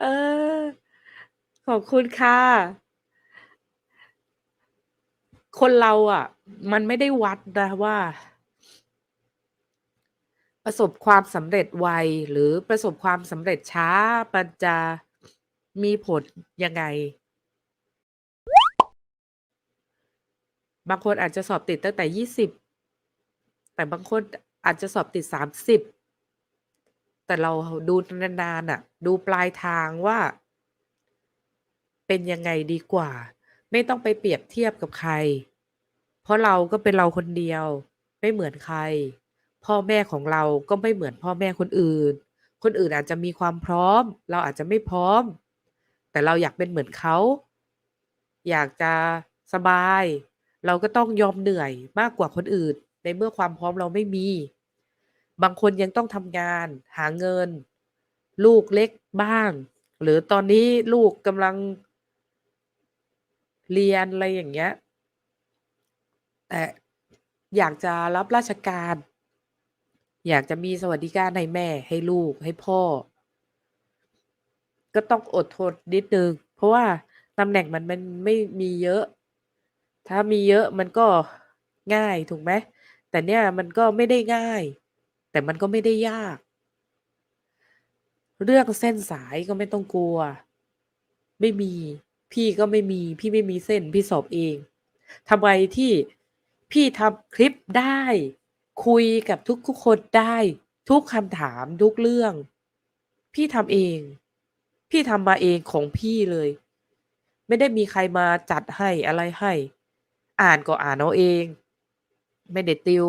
เออ ขอบคุณค่ะ คนเราอะมันไม่ได้วัดนะว่า ประสบความสำเร็จไว หรือประสบความสำเร็จช้า มันจะมีผลยังไง บางคนอาจจะสอบติดตั้งแต่20แต่บางคนอาจจะสอบติด30 แต่เราดูนานๆน่ะ ดูปลายทางว่า เป็นยังไงดีกว่า ไม่ต้องไปเปรียบเทียบกับใคร เพราะเราก็เป็นเราคนเดียว ไม่เหมือนใคร พ่อแม่ของเราก็ไม่เหมือนพ่อแม่คนอื่น คนอื่นอาจจะมีความพร้อม เราอาจจะไม่พร้อม แต่เราอยากเป็นเหมือนเขา อยากจะสบาย เราก็ต้องยอมเหนื่อยมากกว่าคนอื่น ในเมื่อความพร้อมเราไม่มี บางคนยังต้องทำงาน หาเงิน ลูกเล็กบ้าง หรือตอนนี้ลูกกำลังเรียนอะไรอย่างเงี้ย แต่อยากจะรับราชการ อยากจะมีสวัสดิการให้แม่ ให้ลูกให้พ่อ ก็ต้องอดทนนิดนึง เพราะว่าตำแหน่งมันมันไม่มีเยอะ ถ้ามีเยอะมันก็ง่ายถูกไหม แต่เนี่ยมันก็ไม่ได้ง่าย แต่มันก็ไม่ได้ยาก เรื่องเส้นสายก็ไม่ต้องกลัว ไม่มี พี่ก็ไม่มี พี่ไม่มีเส้น พี่สอบเองทำไมที่พี่ทำคลิปได้ คุยกับทุกๆคนได้ ทุกคำถามทุกเรื่อง พี่ทำเอง พี่ทำมาเองของพี่เลย ไม่ได้มีใครมาจัดให้อะไรให้ อ่านก็อ่านเอาเอง ไม่ได้ติว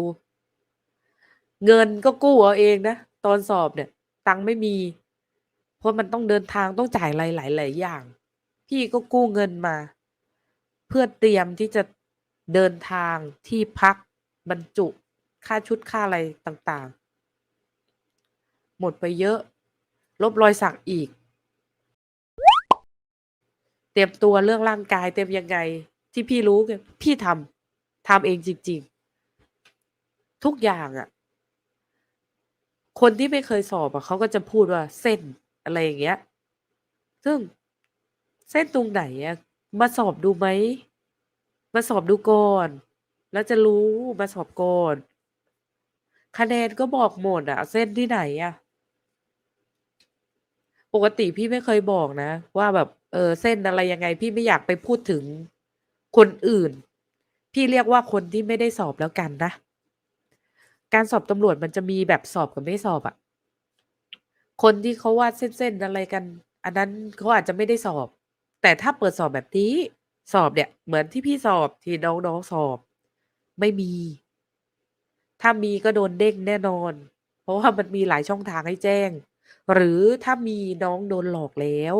เงินก็กู้เอาเองนะ ตอนสอบเนี่ย ตังค์ไม่มี เพราะมันต้องเดินทางต้องจ่ายอะไรหลายๆอย่าง พี่ก็กู้เงินมา เพื่อเตรียมที่จะเดินทางที่พักบรรจุค่าชุดค่าอะไรต่างๆ หมดไปเยอะ ลบรอยสักอีก เตรียมตัวเรื่องร่างกายเตรียมยังไง ที่พี่รู้พี่ทำทำเองจริง ๆ ทุกอย่างอะ คนที่ไม่เคยสอบอะเขาก็จะพูดว่า"เส้น"อะไรอย่างเงี้ย ซึ่งเส้นตรงไหนอะมาสอบดูไหม มาสอบดูก่อน แล้วจะรู้มาสอบก่อน คะแนนก็บอกหมดอะเส้นที่ไหนอะปกติพี่ไม่เคยบอกนะ ว่าแบบ เออเส้นอะไรยังไง พี่ไม่อยากไปพูดถึงคนอื่น พี่เรียกว่าคนที่ไม่ได้สอบแล้วกันนะ การสอบตำรวจมันจะมีแบบสอบกับไม่สอบอะคนที่เขาวาดเส้นๆอะไรกัน อันนั้นเขาอาจจะไม่ได้สอบ แต่ถ้าเปิดสอบแบบนี้ สอบเนี่ย เหมือนที่พี่สอบที่น้องๆสอบ ไม่มี ถ้ามีก็โดนเด้งแน่นอน เพราะว่ามันมีหลายช่องทางให้แจ้ง หรือถ้ามีน้องโดนหลอกแล้ว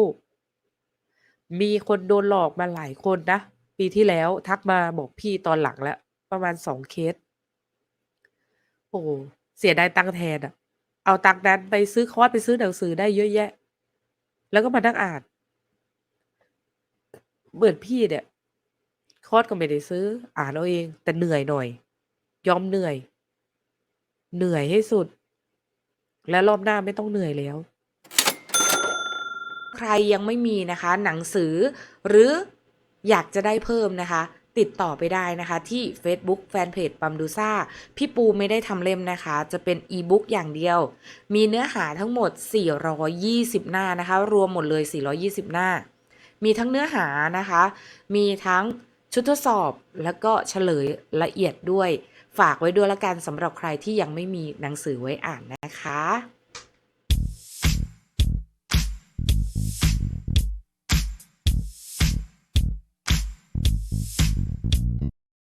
มีคนโดนหลอกมาหลายคนนะปีที่แล้วทักมาบอกพี่ตอนหลังแล้ว ประมาณ2เคส อ้โฮเสียดายตังค์แทนอะเอาตังค์นั้นไปซื้อคอร์สไปซื้อหนังสือได้เยอะแยะ แล้วก็มานั่งอ่าน เหมือนพี่เนี่ย คอร์สก็ไม่ได้ซื้อ อ่านเอาเอง แต่เหนื่อยหน่อย ยอมเหนื่อย เหนื่อยให้สุด และรอบหน้าไม่ต้องเหนื่อยแล้ว ใครยังไม่มีนะคะ หนังสือหรืออยากจะได้เพิ่มนะคะ ติดต่อไปได้นะคะที่เฟซบุ๊กแฟนเพจ Bambusa พี่ปูไม่ได้ทำเล่มนะคะ จะเป็นอีบุ๊กอย่างเดียว มีเนื้อหาทั้งหมด 420 หน้านะคะ รวมหมดเลย 420 หน้า มีทั้งเนื้อหานะคะ มีทั้งชุดทดสอบแล้วก็เฉลยละเอียดด้วย ฝากไว้ด้วยล้วกันสำหรับใครที่ยังไม่มีหนังสือไว้อ่านนะคะ